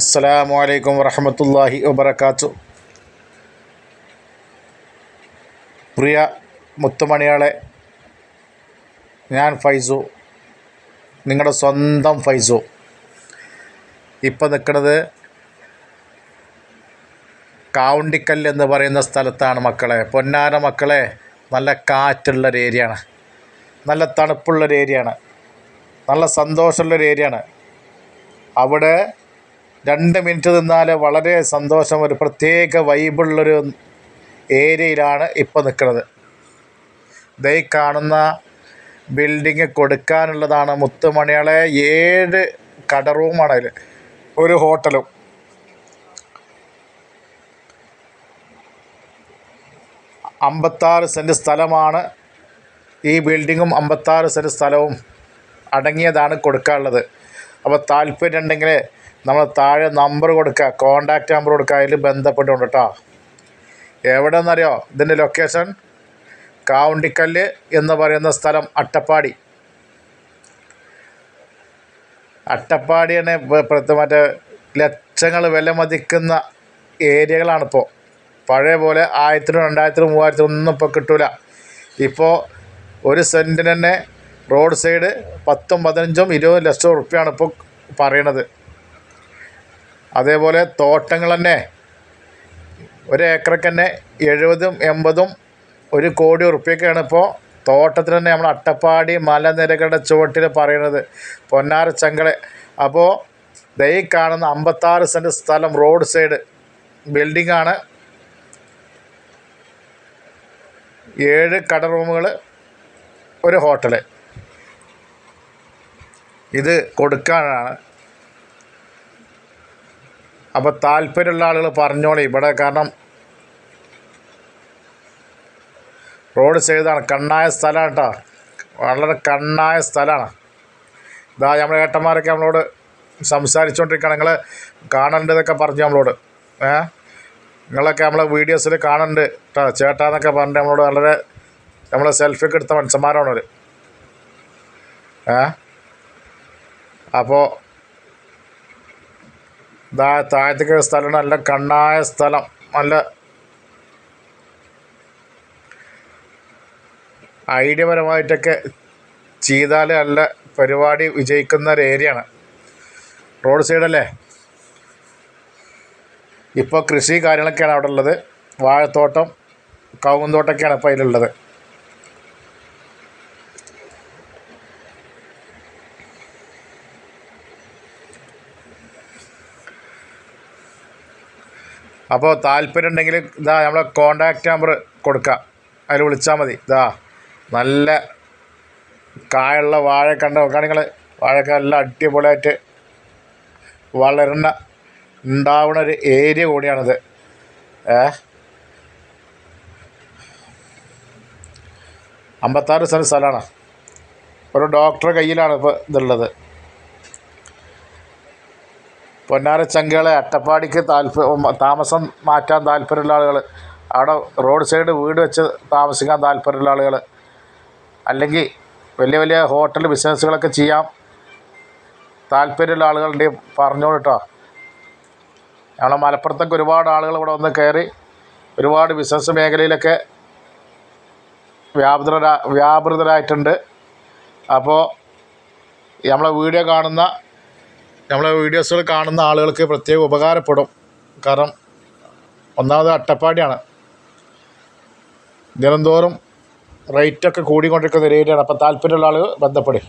അസ്സലാമു അലൈക്കും വറഹമത്തല്ലാഹി വബർക്കാത്തു പ്രിയ മുത്തുമണിയാളെ ഞാൻ ഫൈസു നിങ്ങളുടെ സ്വന്തം ഫൈസു. ഇപ്പം നിൽക്കുന്നത് കാവുണ്ടിക്കല്ല് എന്ന് പറയുന്ന സ്ഥലത്താണ് മക്കളെ. പൊന്നാര മക്കളെ നല്ല കാറ്റുള്ളൊരു ഏരിയയാണ്. നല്ല തണുപ്പുള്ളൊരു ഏരിയയാണ്. നല്ല സന്തോഷമുള്ളൊരു ഏരിയയാണ്. അവിടെ രണ്ട് മിനിറ്റ് നിന്നാൽ വളരെ സന്തോഷം ഒരു പ്രത്യേക വൈബുള്ളൊരു ഏരിയയിലാണ് ഇപ്പോൾ നിൽക്കുന്നത് ദേ കാണുന്ന ബിൽഡിങ് കൊടുക്കാനുള്ളതാണ് മുത്തുമണികളെ ഏഴ് കട റൂമാണ് അതിൽ ഒരു ഹോട്ടലും. അമ്പത്താറ് സെന്റ് സ്ഥലമാണ് ഈ ബിൽഡിങ്ങും അമ്പത്താറ് സെന്റ് സ്ഥലവും അടങ്ങിയതാണ് കൊടുക്കാനുള്ളത്. അപ്പോൾ താല്പര്യം ഉണ്ടെങ്കിൽ നമ്മൾ താഴെ നമ്പർ കൊടുക്കുക കോണ്ടാക്ട് നമ്പർ കൊടുക്കുക അതിൽ ബന്ധപ്പെട്ടുകൊണ്ട് കേട്ടോ എവിടെ നിന്നറിയോ ഇതിന്റെ ലൊക്കേഷൻ കാവുണ്ടിക്കല്ല് എന്ന് പറയുന്ന സ്ഥലം അട്ടപ്പാടി. അട്ടപ്പാടിയാണ് മറ്റേ ലക്ഷങ്ങൾ വില മതിക്കുന്ന ഏരിയകളാണിപ്പോൾ പഴയ പോലെ ആയിരത്തിനും രണ്ടായിരത്തിനും മൂവായിരത്തിനും ഒന്നും ഇപ്പോൾ കിട്ടൂല. ഇപ്പോൾ ഒരു സെന്റിന് തന്നെ റോഡ് സൈഡ് പത്തും പതിനഞ്ചും ഇരുപതും ലക്ഷം ഉറുപ്പ്യാണ് ഇപ്പോൾ പറയണത്. അതേപോലെ തോട്ടങ്ങൾ തന്നെ. ഒരു ഏക്കറക്ക് തന്നെ എഴുപതും എൺപതും ഒരു കോടി ഉറുപ്പ്യൊക്കെയാണ് ഇപ്പോൾ തോട്ടത്തിൽ തന്നെ നമ്മൾ അട്ടപ്പാടി മലനിരകളുടെ ചുവട്ടിൽ പറയുന്നത്. പൊന്നാര ചങ്കള അപ്പോൾ ദൈ കാണുന്ന അമ്പത്താറ് സെന്റ് സ്ഥലം റോഡ് സൈഡ് ബിൽഡിംഗ് ആണ്. ഏഴ് കട റൂമുകൾ ഒരു ഹോട്ടൽ ഇത് കൊടുക്കാനാണ്. അപ്പോൾ താല്പര്യമുള്ള ആളുകൾ പറഞ്ഞോളി. ഇവിടെ കാരണം റോഡ് സൈഡാണ് കണ്ണായ സ്ഥലമാണ് കേട്ടോ. വളരെ കണ്ണായ സ്ഥലമാണ്. ഇതാ നമ്മുടെ ഏട്ടന്മാരൊക്കെ നമ്മളോട് സംസാരിച്ചുകൊണ്ടിരിക്കുകയാണ് നിങ്ങൾ കാണേണ്ടതൊക്കെ പറഞ്ഞു നമ്മളോട്. ഏ? നിങ്ങളൊക്കെ നമ്മളെ വീഡിയോസിൽ കാണുന്നുണ്ട് കേട്ടോ. ചേട്ടാന്നൊക്കെ പറഞ്ഞിട്ട് നമ്മളോട് വളരെ നമ്മളെ സെൽഫിയൊക്കെ എടുത്ത മനുഷ്യന്മാരാണ് അവർ ഏ? അപ്പോൾ താഴത്തേക്ക് സ്ഥലമാണ് നല്ല കണ്ണായ സ്ഥലം. നല്ല ഐഡിയപരമായിട്ടൊക്കെ ചെയ്താൽ നല്ല പരിപാടി വിജയിക്കുന്ന ഒരു ഏരിയയാണ് റോഡ് സൈഡല്ലേ ഇപ്പോൾ കൃഷി കാര്യങ്ങളൊക്കെയാണ് അവിടെ ഉള്ളത്. വാഴത്തോട്ടം കവുങ്ങും ഇപ്പോൾ അതിലുള്ളത്. അപ്പോൾ താല്പര്യം ഉണ്ടെങ്കിൽ ഇതാ നമ്മളെ കോണ്ടാക്റ്റ് നമ്പർ കൊടുക്കാം. അതിൽ വിളിച്ചാൽ മതി. ഇതാ നല്ല കായുള്ള വാഴ കണ്ട? നോക്കുകയാണെങ്കിൽ നിങ്ങൾ വാഴയൊക്കെ നല്ല അടിപൊളിയായിട്ട് വളരുന്ന ഉണ്ടാവുന്ന ഒരു ഏരിയ കൂടിയാണിത്. ഏ? അമ്പത്താറ് സെന്റ് സ്ഥലമാണ്. ഒരു ഡോക്ടറെ കയ്യിലാണ് ഇപ്പോൾ ഇതുള്ളത്. പൊന്നാര ചങ്കകളെ അട്ടപ്പാടിക്ക് താല്പര്യം താമസം മാറ്റാൻ താല്പര്യമുള്ള ആളുകൾ. അവിടെ റോഡ് സൈഡ് വീട് വെച്ച് താമസിക്കാൻ താല്പര്യമുള്ള ആളുകൾ. അല്ലെങ്കിൽ വലിയ വലിയ ഹോട്ടൽ ബിസിനസ്സുകളൊക്കെ ചെയ്യാം താല്പര്യമുള്ള ആളുകളുണ്ട് പറഞ്ഞോളൂ കേട്ടോ. നമ്മളെ മലപ്പുറത്തൊക്കെ ഒരുപാട് ആളുകൾ ഇവിടെ വന്ന് കയറി ഒരുപാട് ബിസിനസ് മേഖലയിലൊക്കെ വ്യാപൃതരാ വ്യാപൃതരായിട്ടുണ്ട്. അപ്പോൾ നമ്മളെ വീഡിയോ കാണുന്ന നമ്മളെ വീഡിയോസുകൾ കാണുന്ന ആളുകൾക്ക് പ്രത്യേകം ഉപകാരപ്പെടും. കാരണം ഒന്നാമത് അട്ടപ്പാടിയാണ്. ദിനംതോറും റേറ്റൊക്കെ കൂടിക്കൊണ്ടിരിക്കുന്ന ഒരു ഏരിയയാണ് അപ്പോൾ താല്പര്യമുള്ള ആളുകൾ ബന്ധപ്പെടും